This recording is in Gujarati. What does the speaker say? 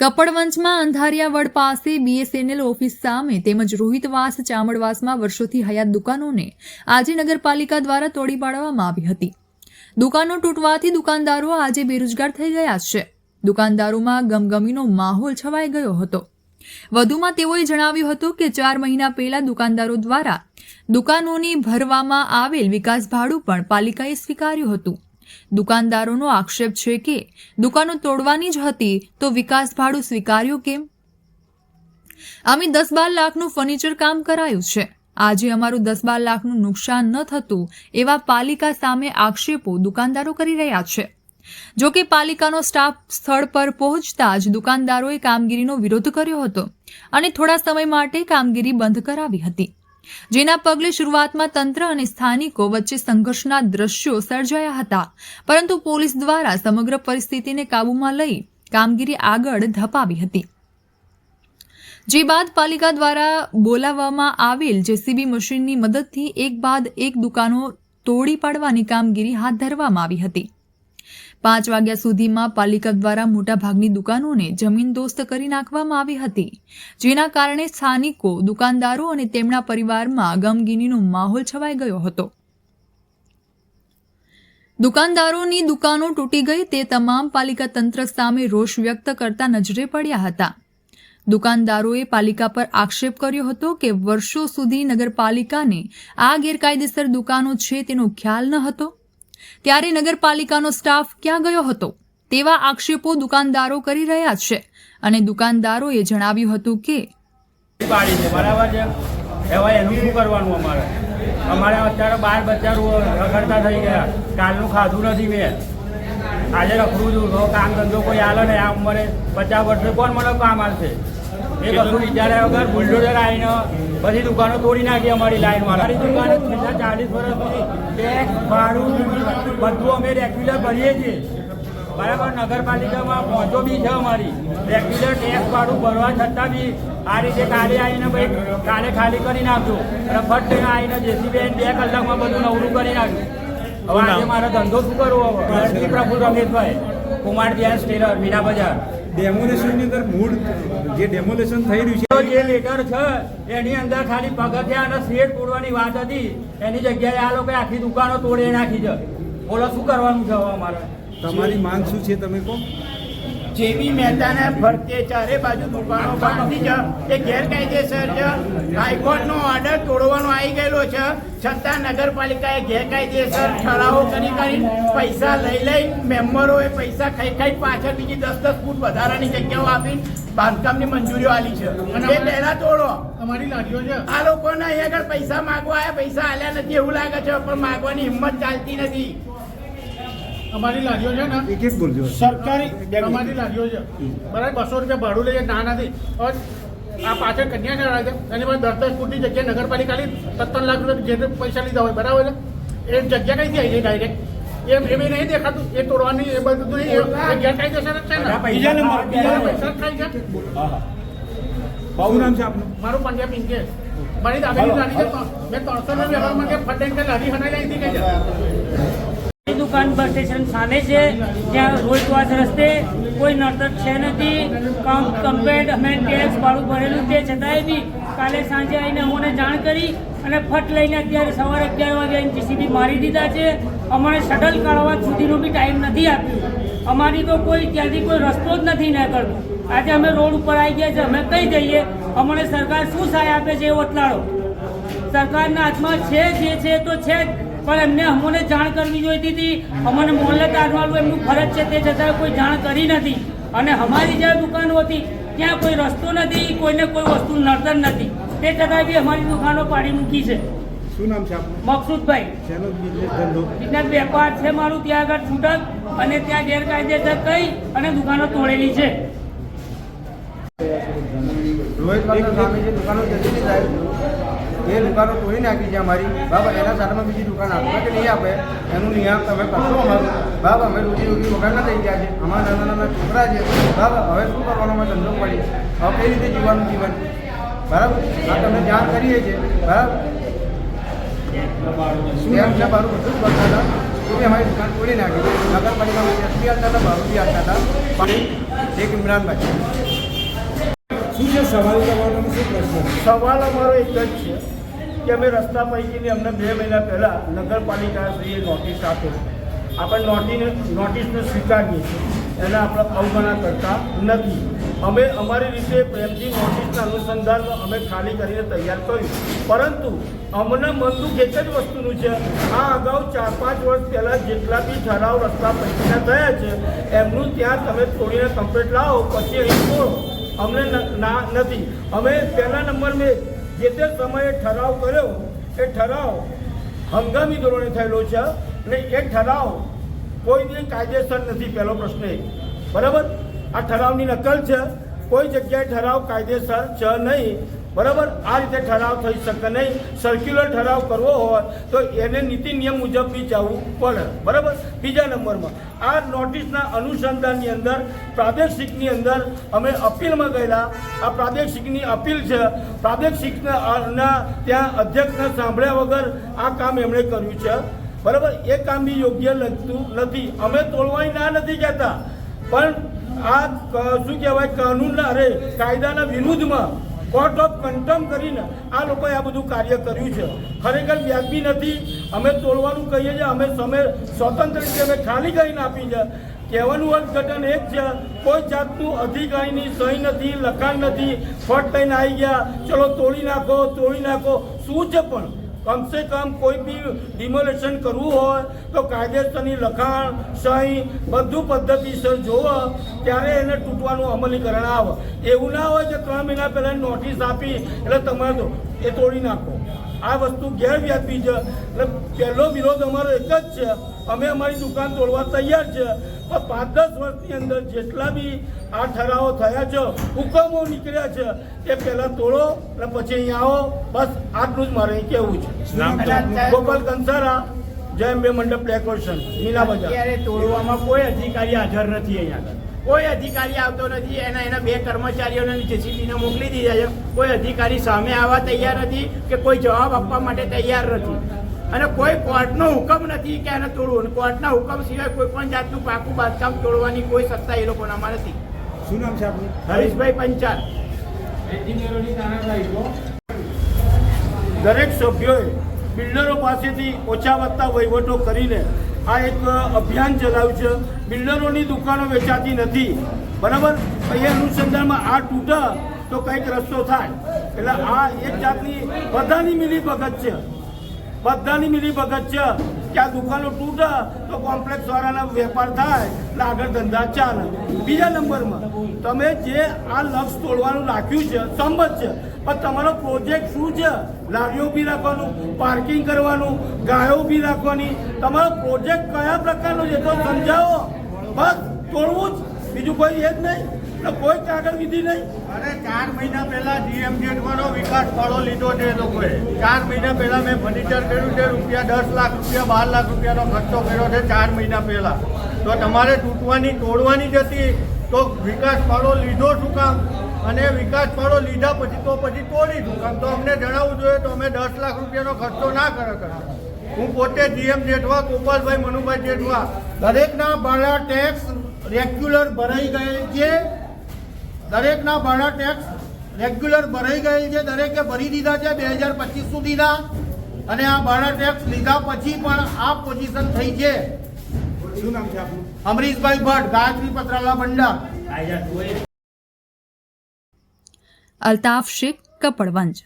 કપડવંજમાં અંધારિયાવડ પાસે બીએસએનએલ ઓફિસ સામે તેમજ રોહિતવાસ ચામડવાસમાં વર્ષોથી હયાત દુકાનોને આજે નગરપાલિકા દ્વારા તોડી પાડવામાં આવી હતી. દુકાનો તૂટવાથી દુકાનદારો આજે બેરોજગાર થઈ ગયા છે. દુકાનદારોમાં ગમગમીનો માહોલ છવાઈ ગયો હતો. વધુમાં તેઓએ જણાવ્યું હતું કે ચાર મહિના પહેલા દુકાનદારો દ્વારા દુકાનોની ભરવામાં આવેલ વિકાસ ભાડું પણ પાલિકાએ સ્વીકાર્યું હતું. દુકાનદારોનો આક્ષેપ છે કે દુકાનો તોડવાની જ હતી તો વિકાસ ભાડું સ્વીકાર્યું કેમ? અમે દસ બાર લાખનું ફર્નિચર કામ કરાયું છે. આજે અમારું દસ બાર લાખનું નુકસાન ન થતું એવા પાલિકા સામે આક્ષેપો દુકાનદારો કરી રહ્યા છે. જો કે પાલિકાનો સ્ટાફ સ્થળ પર પહોંચતા જ દુકાનદારોએ કામગીરીનો વિરોધ કર્યો હતો અને થોડા સમય માટે કામગીરી બંધ કરાવી હતી. જેના પગલે શરૂઆતમાં તંત્ર અને સ્થાનિકો વચ્ચે સંઘર્ષના દ્રશ્યો સર્જાયા હતા. પરંતુ પોલીસ દ્વારા સમગ્ર પરિસ્થિતિને કાબૂમાં લઈ કામગીરી આગળ ધપાવી હતી. જે બાદ પાલિકા દ્વારા બોલાવવામાં આવેલ જેસીબી મશીનની મદદથી એક બાદ એક દુકાનો તોડી પાડવાની કામગીરી હાથ ધરવામાં આવી હતી. પાંચ વાગ્યા સુધીમાં પાલિકા દ્વારા મોટાભાગની દુકાનોને જમીનદોસ્ત કરી નાખવામાં આવી હતી, જેના કારણે સ્થાનિકો, દુકાનદારો અને તેમના પરિવારમાં ગમગીનીનો માહોલ છવાઈ ગયો હતો. દુકાનદારોની દુકાનો તૂટી ગઈ તે તમામ પાલિકા તંત્ર સામે રોષ વ્યક્ત કરતા નજરે પડ્યા હતા. દુકાનદારોએ પાલિકા પર આક્ષેપ કર્યો હતો કે વર્ષો સુધી નગરપાલિકાને આ ગેરકાયદેસર દુકાનો છે તેનો ખ્યાલ ન હતો. ત્યારે નગરપાલિકાનો સ્ટાફ ક્યાં ગયો હતો તેવા આક્ષેપો દુકાનદારો કરી રહ્યા છે અને દુકાનદારોએ જણાવ્યું હતું કે શું કરવાનું અમારે? અમારે અત્યારે બાર બચ્ચા રખડતા થઈ ગયા. કાલનું ખાધું નથી મેં. આજે રખડું છું. તો કામ ધંધો કોઈ હાલે ને આ ઉંમરે પચાસ વર્ષે કોણ મને કામ આવશે એ કશું વિચાર્યા વગર બુલડોઝર આવીને બધી દુકાનો તોડી નાખી અમારી લાઈન અમારી દુકાન છેલ્લા ચાલીસ વર્ષથી ટેક્સ ભાડું બધું અમે રેગ્યુલર ભરીએ છીએ. બરાબર નગરપાલિકામાં પહોંચો બી છે અમારી. રેગ્યુલર ટેક્સ ભાડું ભરવા છતાં બી આ રીતે કાલે આવીને ભાઈ કાલે ખાલી કરી નાખજો. અને ફટ આવીને જેસીબી બે કલાકમાં બધું નવરું કરી નાખ્યું હવે આજે મારો ધંધો શું કરવો પ્રફુલ રમેશભાઈ કુમાર ધ્યાન સ્ટેલર મીના બજાર. ડેમોલેશનની અંદર મૂળ જે ડેમોલેશન થઈ રહ્યું છે. જે લેટર છે એની અંદર ખાલી પગથિયા અને શેડ તોડવાની વાત હતી. એની જગ્યાએ આ લોકો આખી દુકાનો તોડી નાખી છે. બોલો શું કરવાનું છે અમારે? તમારી માંગ શું છે તમે કહો? જેવી મહેતાને ફરતે ચારે બાજુ દુકાનો બાંધી છે એ ગેરકાયદેસર છે. હાઈકોર્ટનો ઓર્ડર તોડવાનો આવી ગયેલો છે. છતાં નગરપાલિકાએ ગેરકાયદેસર ઠરાવો કરી કરી પૈસા લઈ લઈ મેમ્બરોએ પૈસા ખાઈ ખાઈ પાછળ બીજી દસ દસ ફૂટ વધારાની જગ્યાઓ આપી બાંધકામની મંજૂરીઓ આલી છે. એ પહેલા તોડો. અમારી લાગ્યો છે. આ લોકોને અહીંયા આગળ પૈસા માગવા આવ્યા પૈસા આલ્યા નથી એવું લાગે છે પણ માગવાની હિંમત ચાલતી નથી. અમારી લારીઓ છે ને એક એક બોલજો. સરકારી અમારી લારીઓ છે. બરાબર બસો રૂપિયા ભાડું લઈએ ના નથી. આ પાછળ કન્યા છે એની પાસે દસ દસ ફૂટની જગ્યાએ નગરપાલિકાની સત્તર લાખ રૂપિયા જે પૈસા લીધા હોય બરાબર છે? એ જગ્યા કઈથી આવી છે ડાયરેક્ટ એમ એમ નહીં દેખાતું એ તોડવાની એ બધું ગેરકાયદેસર જ છે ને. બધા પૈસા બીજાને ખાવા બીજાને પીવાના પૈસા જ ખાય છે શું નામ છે આપનું? મારું પંજાબ ઇન્કે મારી દાદાની લારી છે મેં ત્રણસો ને વ્યવહાર માટે ફટેન લારી છે એ દુકાન, બસ સ્ટેશન સામે છે. ત્યાં ક્રોસ રસ્તે કોઈ નડતર છે નથી. કામ કમ્પ્લેટ અમે ટેક્સ ભાડું ભરેલું તે છતાંય બી કાલે સાંજે આવીને અમને જાણ કરી અને ફટ લઈને અત્યારે સવારે અગિયાર વાગે જીસીબી મારી દીધા છે. અમારે શટલ કાઢવા સુધીનો બી ટાઈમ નથી આપ્યો. અમારી તો કોઈ, ત્યાંથી કોઈ રસ્તો જ નથી નીકળતો. આજે અમે રોડ ઉપર આવી ગયા છે. અમે કઈ જઈએ? અમને સરકાર શું સહાય આપે છે એ વતલાડો સરકારના હાથમાં છે જે છે તો છે જ. પણ એમને અમને જાણ કરવી જોઈતી હતી. અમને મોહલ્લે કાઢવાનું એમનું ફરજ છે તે છતાં કોઈ જાણ કરી નથી. અને અમારી જ્યાં દુકાનો હતી ત્યાં કોઈ રસ્તો નથી કોઈને કોઈ વસ્તુ નડતર નથી. તે છતાં બી અમારી દુકાનો પાડી મૂકી છે. શું નામ છે આપનું? મકસૂદભાઈ. બિઝનેસ વેપાર છે મારું ત્યાં આગળ છૂટક અને ત્યાં ગેરકાયદેસર કઈ અને દુકાનો તોડેલી છે. રોહિત દુકાનો એ દુકાનો તોડી નાખી છે અમારી. બરાબર એના સાથેમાં બીજી દુકાન આપે કે નહીં આપે? એનું નિયમ તમે કરશો અમારું. બરાબર અમે રોજી રોજી વગરના થઈ ગયા છે અમારા નાના નાના છોકરા છે. બરાબર હવે શું કરવાનો અમે ધંધો પડી હવે કઈ રીતે જીવવાનું જીવન? બરાબર? આ તમે જાણ કરીએ છીએ. બરાબર? શું એમ છે મારું બધું જ કરતા હતા. અમારી દુકાન તોડી નાખી? નગરપાલિકામાં એસપી આવતા હતા ભાડું બી આપતા હતા? એક ઇમરાનભાઈ. શું છે? સવાલ તમારો શું પ્રશ્ન? સવાલ અમારો એક જ છે. કે અમે રસ્તા પૈકીની અમને બે મહિના પહેલાં નગરપાલિકાશ્રીએ નોટિસ આપી આપણે નોટિસ નોટિસને સ્વીકારીએ છીએ. એને આપણે અવગણના કરતા નથી. અમે અમારી રીતે પ્રેમથી નોટિસના અનુસંધાનમાં અમે ખાલી કરીને તૈયાર કર્યું. પરંતુ અમને મનનું દુઃખ એક જ વસ્તુનું છે. આ અગાઉ ચાર પાંચ વર્ષ પહેલાં જેટલા બી ઠરાવ રસ્તા પૈકીના થયા છે, એમનું ત્યાં તમે તોડીને કમ્પ્લેટ લાવો, પછી અહીં તોડો અમને ના નથી. અમે પહેલા નંબર મેં જે તે સમયે ઠરાવ કર્યો, એ ઠરાવ હંગામી ધોરણે થયેલો છે અને એ ઠરાવ કોઈ બી કાયદેસર નથી, પહેલો પ્રશ્ન એ. બરાબર? આ ઠરાવની નકલ છે. કોઈ જગ્યાએ ઠરાવ કાયદેસર છે નહીં. બરાબર? આ રીતે ઠરાવ થઈ શકે નહીં. સર્ક્યુલર ઠરાવ કરવો હોય તો એને નીતિ નિયમ મુજબ બી જવું પડે. બરાબર? બીજા નંબરમાં, આ નોટિસના અનુસંધાનની અંદર, પ્રાદેશિકની અંદર અમે અપીલમાં ગયેલા. આ પ્રાદેશિકની અપીલ છે. પ્રાદેશિકના ત્યાં અધ્યક્ષને સાંભળ્યા વગર આ કામ એમણે કર્યું છે. બરાબર? એ કામ બી યોગ્ય લગતું નથી. અમે તોડવાની ના નથી કહેતા પણ આ શું કહેવાય? કાનૂનના અરે કાયદાના વિરુદ્ધમાં કોર્ટ ઓફ કન્ટમ કરીને આ લોકોએ આ બધું કાર્ય કર્યું છે. ખરેખર વ્યાજબી નથી. અમે તોડવાનું કહીએ છીએ, અમે સમય સ્વતંત્ર રીતે અમે ખાલી કરીને આપી છે. કહેવાનું અર્થઘટન એક છે, કોઈ જાતનું અધિકારીની સહી નથી, લખાણ નથી, ફટ લઈને આવી ગયા, ચલો તોડી નાખો તોડી નાખો. શું છે પણ? કમસે કમ કોઈ બી ડિમોલેશન કરવું હોય તો કાયદેસરની લખાણ, સહી બધું પદ્ધતિસર જોવો, ત્યારે એને તૂટવાનું અમલીકરણ આવે. એવું ના હોય કે ત્રણ મહિના પહેલાં નોટિસ આપી, એટલે તમારે એ તોડી નાખો. આ વસ્તુ ગેરવ્યાજબી છે. એટલે પહેલો વિરોધ અમારો એક જ છે. અમે અમારી દુકાન તોડવા તૈયાર છે. પણ પાંચ દસ વર્ષની અંદર જેટલા બી આ ઠરાવો થયા છે હુકમો નીકળ્યા છે એ પહેલાં તોડો અને પછી અહીંયા આવો. બસ આટલું જ મારે કહેવું છે. ગોપાલ કંસારા જય અંબે મંડપ ડેકોરેશન મીના બજાર તોડવામાં કોઈ અધિકારી હાજર નથી અહીંયા કોઈ અધિકારી આવતો નથી એના એના બે કર્મચારીઓને જેસીબીને મોકલી દીધા છે. કોઈ અધિકારી સામે આવવા તૈયાર નથી કે કોઈ જવાબ આપવા માટે તૈયાર નથી. અને કોઈ કોર્ટનો હુકમ નથી કે એને તોડવું. અને કોર્ટના હુકમ સિવાય કોઈ પણ જાતનું પાકું બાંધકામ તોડવાની કોઈ સત્તા એ લોકોનામાં નથી. શું નામ છે આપનું? હરીશભાઈ પંચાલ. દરેક સભ્યોએ બિલ્ડરો પાસેથી ઓછા વત્તા વહીવટો કરીને આ એક અભિયાન ચલાવ્યું છે. બિલ્ડરોની દુકાનો વેચાતી નથી. બરાબર? એ અનુસંધાનમાં આ તૂટે તો કંઈક રસ્તો થાય. એટલે આ એક જાતની બધાની મિલી ભગત છે. બધાની મિલી ભગત છે. કે આ દુકાનો તૂટે તો કોમ્પ્લેક્સ વાળાના વેપાર થાય, એટલે આગળ ધંધા ચાલે. બીજા નંબરમાં, તમે જે આ લક્ષ તોડવાનું રાખ્યું છે, સંમત છે, પણ તમારો પ્રોજેક્ટ શું છે? લારીઓ બી રાખવાનું પાર્કિંગ કરવાનું, ગાયો બી રાખવાની. તમારો પ્રોજેક્ટ કયા પ્રકારનો છે તો સમજાવો. બસ, તોડવું જ. બીજું કોઈ એ જ નહીં. કોઈ કાગળ વિધિ નહીં. અરે ચાર મહિના પહેલા જીએમજેડ વાળો વિકાસ ફાળો લીધો છે એ લોકોએ. ચાર મહિના પહેલા મેં ફર્નિચર કર્યું છે, રૂપિયા દસ લાખ, રૂપિયા બાર લાખ રૂપિયાનો ખર્ચો કર્યો છે ચાર મહિના પહેલા. તો તમારે તૂટવાની, તોડવાની જ હતી. તો વિકાસ ફાળો લીધો શું કામ? અને વિકાસ ફાળો લીધા પછી તો પછી તોડી શું કામ? તો અમને જણાવવું જોઈએ તો અમે દસ લાખ રૂપિયાનો ખર્ચો ના કરે હું પોતે જીએમ જેઠવા ગોપાલભાઈ મનુભાઈ જેઠવા દરેકના ભાડા ટેક્સ રેગ્યુલર ભરાઈ ગયેલ છે. દરેકના ભાડા ટેક્સ રેગ્યુલર ભરાઈ ગયેલ છે. દરેકે ભરી દીધા છે બે હજાર પચીસ સુધીના. અને આ ભાડા ટેક્સ લીધા પછી પણ આ પોઝિશન થઈ છે. શું નામ છે આપનું? અમરીશભાઈ ભટ્ટ ગાયત્રી પત્રાલા ભંડાર. અલ્તાફ શેખ કપડવંજ.